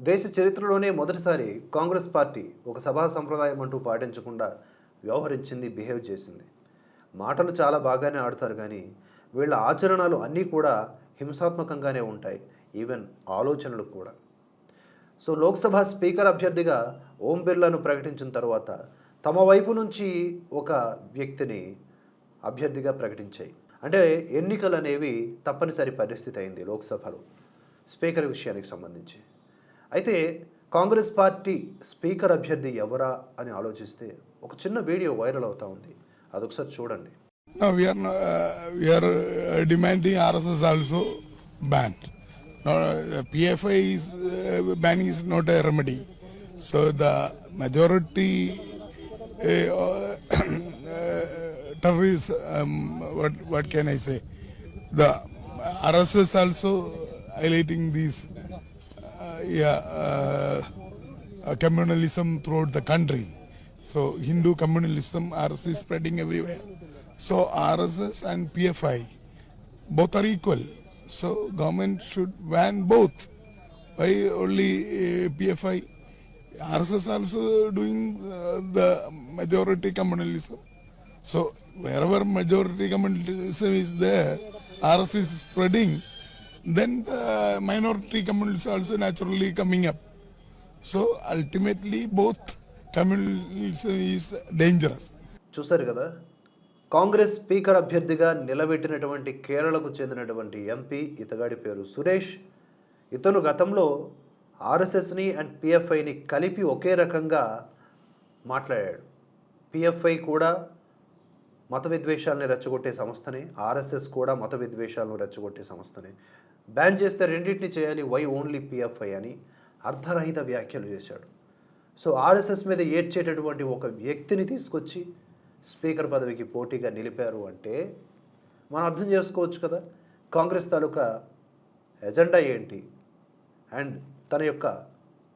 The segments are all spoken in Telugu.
దేశ చరిత్రలోనే మొదటిసారి కాంగ్రెస్ పార్టీ ఒక సభా సంప్రదాయం అంటూ పాటించకుండా వ్యవహరించింది బిహేవ్ చేసింది. మాటలు చాలా బాగానే ఆడతారు కానీ వీళ్ళ ఆచరణలు అన్నీ కూడా హింసాత్మకంగానే ఉంటాయి ఈవెన్ ఆలోచనలు కూడా. సో లోక్సభ స్పీకర్ అభ్యర్థిగా ఓం బిర్లాను ప్రకటించిన తర్వాత తమ వైపు నుంచి ఒక వ్యక్తిని అభ్యర్థిగా ప్రకటించాయి. అంటే ఎన్నికలు అనేవి తప్పనిసరి పరిస్థితి అయింది లోక్సభలో స్పీకర్ విషయానికి సంబంధించి. అయితే కాంగ్రెస్ పార్టీ స్పీకర్ అభ్యర్థి ఎవరా అని ఆలోచిస్తే ఒక చిన్న వీడియో వైరల్ అవుతా ఉంది. అదొకసారి చూడండి. Demanding RSS also ban PFI ban is not a remedy so the majority terrorists what can I say the RSS also highlighting these communalism throughout the country. So Hindu communalism, RSS is spreading everywhere. So RSS and PFI, both are equal. So government should ban both. Why only uh, PFI? RSS also doing uh, the majority communalism. So wherever majority communalism is there, RSS is spreading, then the minority communalism also naturally coming up. So ultimately both communalism is dangerous. చూశారు కదా కాంగ్రెస్ స్పీకర్ అభ్యర్థిగా నిలబెట్టినటువంటి కేరళకు చెందినటువంటి ఎంపీ ఇతగాడి పేరు సురేష్ ఇతను గతంలో ఆర్ఎస్ఎస్ని అండ్ పిఎఫ్ఐని కలిపి ఒకే రకంగా మాట్లాడాడు పిఎఫ్ఐ కూడా మత విద్వేషాలని రెచ్చగొట్టే సంస్థనే ఆర్ఎస్ఎస్ కూడా మత విద్వేషాలను రెచ్చగొట్టే సంస్థనే. బ్యాన్ చేస్తే రెండింటిని చేయాలి వై ఓన్లీ పిఎఫ్ఐ అని అర్ధరహిత వ్యాఖ్యలు చేశాడు. సో ఆర్ఎస్ఎస్ మీద ఏడ్చేటటువంటి ఒక వ్యక్తిని తీసుకొచ్చి స్పీకర్ పదవికి పోటీగా నిలిపారు అంటే మనం అర్థం చేసుకోవచ్చు కదా? కాంగ్రెస్ తాలూకా ఎజెండా ఏంటి? అండ్ తన యొక్క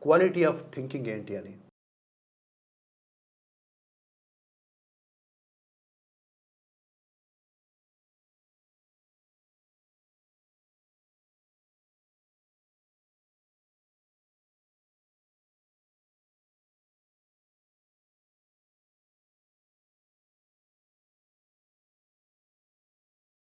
క్వాలిటీ ఆఫ్ థింకింగ్ ఏంటి అని.